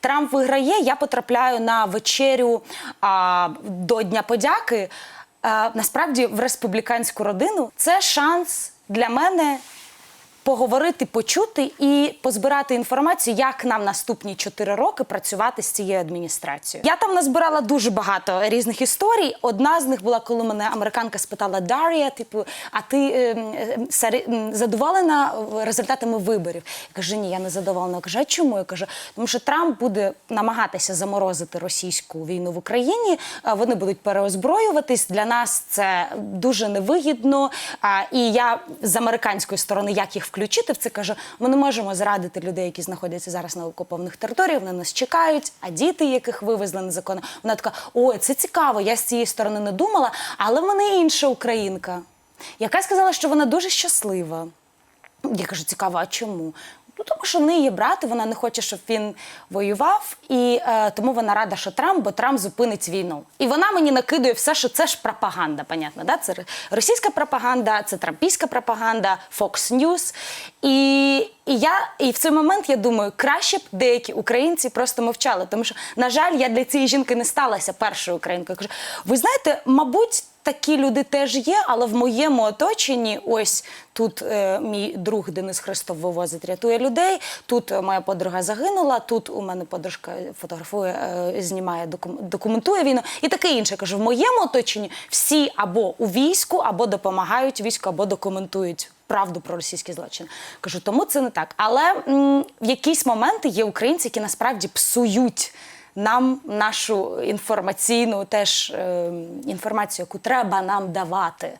Трамп виграє, я потрапляю на вечерю а, до Дня подяки. А, насправді, в республіканську родину це шанс для мене поговорити, почути і позбирати інформацію, як нам наступні 4 роки працювати з цією адміністрацією. Я там назбирала дуже багато різних історій. Одна з них була, коли мене американка спитала Дар'я, типу, а ти е, м, Сарі- задоволена результатами виборів? Я кажу, ні, я не задоволена. Я кажу, а чому? Я кажу, тому що Трамп буде намагатися заморозити російську війну в Україні. Вони будуть переозброюватись. Для нас це дуже невигідно. І я з американської сторони, як їх включити в це Каже, ми не можемо зрадити людей, які знаходяться зараз на окупованих територіях. Вони нас чекають, а діти, яких вивезли незаконно. Вона така: ой, це цікаво. Я з цієї сторони не думала, але в мене інша українка, яка сказала, що вона дуже щаслива. Я кажу, цікаво, а чому? Ну, тому що в неї є брат, і вона не хоче, щоб він воював, і е, тому вона рада, що Трамп, бо Трамп зупинить війну. І вона мені накидує все, що це ж пропаганда, понятно, да? Це російська пропаганда, це трампійська пропаганда, Fox News. І, і я і в цей момент я думаю, краще б деякі українці просто мовчали, тому що, на жаль, я для цієї жінки не сталася першою українкою. Я кажу, ви знаєте, мабуть. Такі люди теж є, але в моєму оточенні, ось тут е, мій друг Денис Христов вивозить, рятує людей. Тут е, моя подруга загинула. Тут у мене подружка фотографує, е, знімає, докум- документує війну і таке інше. Кажу, в моєму оточенні всі або у війську, або допомагають війську, або документують. Правду про російські злочини. Кажу, тому це не так. Але м, в якісь моменти є українці, які насправді псують нам нашу інформаційну теж е, інформацію, яку треба нам давати.